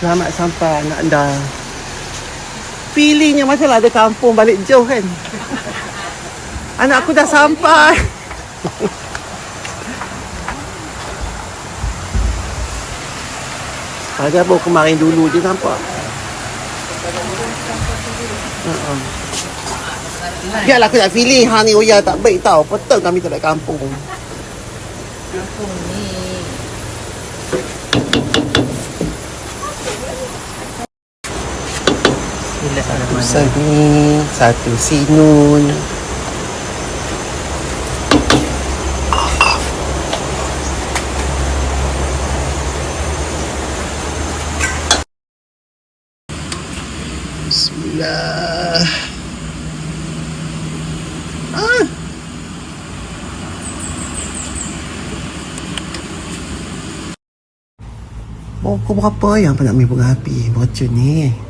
Selamat sampai anak anda. Macam lah ada kampung balik jauh kan. Anak aku dah sampai. Ada apa kemarin dulu dia nampak. Uh-uh. Biarlah aku nak feeling hang ni Oya tak baik tau. Betul kami tak balik kampung. Kampung ni. Satu seni, satu sinun. Bismillah. Ah. Pokok berapa yang nak ambil bunga api? Beracun ni.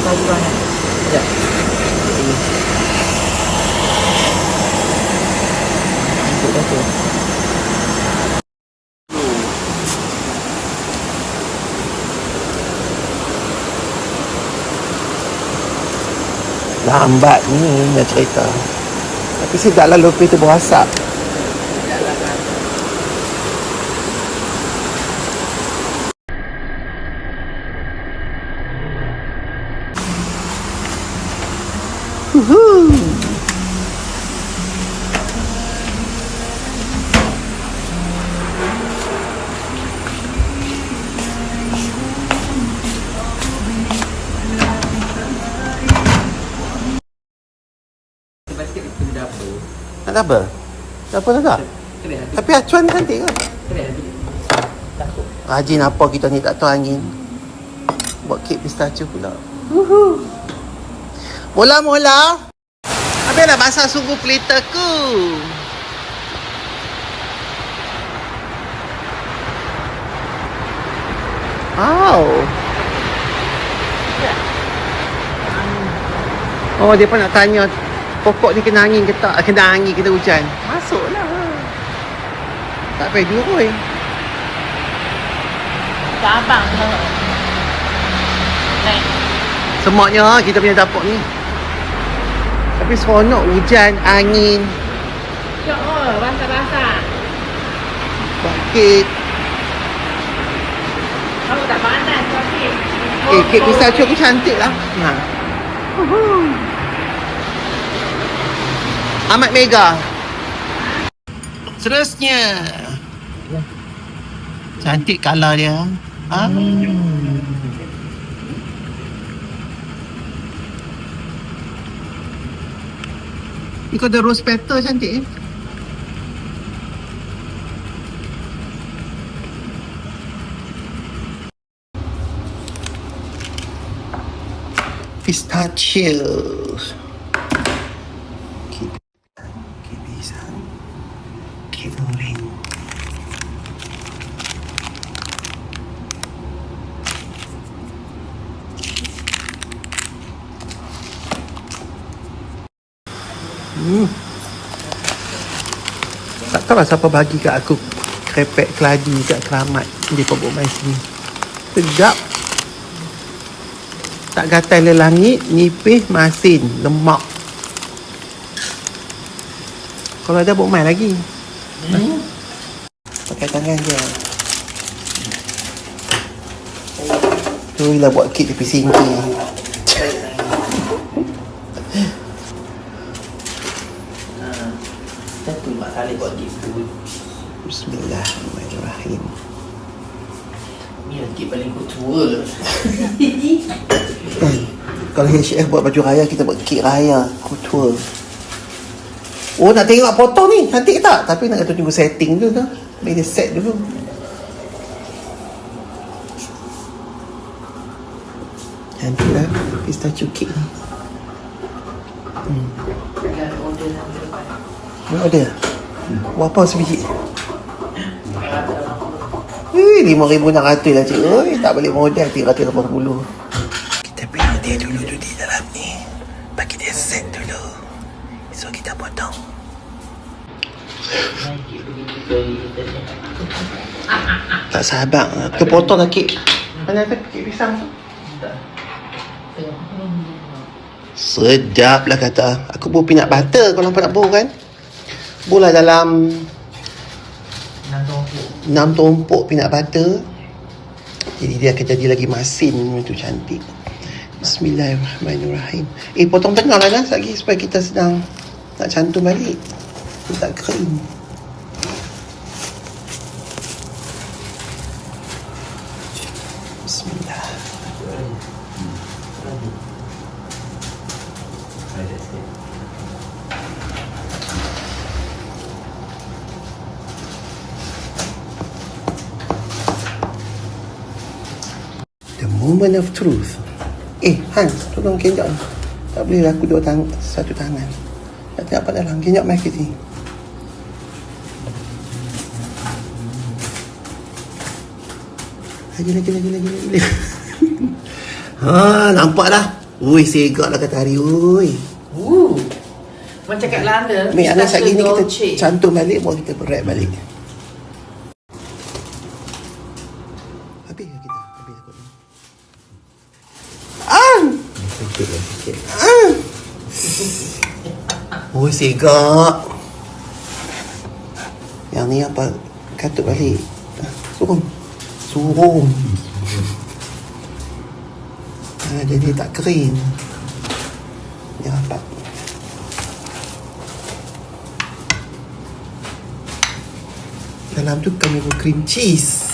Masuk kayu kan? Ya. Untuk? Lambat ni nak cerita. Tapi sedap lah lopi tu berasap. Nak apa? Apa tak tak? Kena hati. Tapi acuan cantik. Takut. Rajin apa kita ni tak tahu angin. Buat kek pistachio pula. Mula-mula. Habis dah basah sungguh pelitaku. Wow. Oh, dia pun nak tanya pokok ni kena angin ke tak? Kena angin, kena hujan. Masuklah. Tak payah pun. Kat abang ke? Semaknya ha, kita punya dapur ni. Tapi seronok hujan, angin, Syok oh, basah-basah. bakit. Kamu tak panas sakit. Eh, kek pistachio pun cantik lah. Ha. Amat Mega. Seterusnya. Cantik color dia. Ha? Ni kau ada rose petal cantik eh. Pistachio. Keep, keep pisang. Keep goreng. Hmm. Tak tahu lah siapa bagi kat aku krepek keladi kat keramat di pokok mai sini. Sedap. Tak gatal le langit, nipis, masin, lemak. Kalau ada buat mai lagi. Hmm. Pakai tangan je. Tu lah buat kek tepi sinki. Satu Mak Saleh buat gitu Bismillahirrahmanirrahim. Ni lagi paling kutua Kan? Kalau HF buat baju raya, kita buat kek raya. Couture. Oh, nak tengok potong ni. Cantik tak? Tapi nak kena tunggu setting dulu tu. Bila dia set dulu. Cantik lah. Pistachio cake ni. Jangan order nama depan Mana ada? Berapa sebiji? Eh, RM5,600 lah cik. Oi, tak boleh modal RM380. Kita bina dia dulu tu di dalam ni. Bagi dia set dulu. So, kita potong. Tak sabar. Kita potong lah kek. Mana ada kek pisang tu? Sedap lah kata. Aku pun peanut butter kalau nampak nak bau kan. Bola dalam Nak tumpuk 6 tumpuk peanut butter. Jadi dia akan jadi lagi masin tu cantik. Bismillahirrahmanirrahim. Eh potong tengah lah Nas lagi supaya kita sedang nak cantum balik. Dia tak kering. Bismillah. The moment of truth. Eh, Han, tolong kenjak. Tak boleh aku dua tang satu tangan. Tak tengok apa dalam. Kenjak mic sini. Lagi, lagi, lagi, lagi, lagi. ha, nampak dah. Ui, segak lah kata hari. Ui. Woo Macam kat London Ni anak pistachio gini kita cantum balik, baru kita berat balik. Segak. Yang ni apa? Katut balik. Suruh. Suruh. Ah, jadi tak kering. Dia rapat. Dalam tu kami pun cream cheese.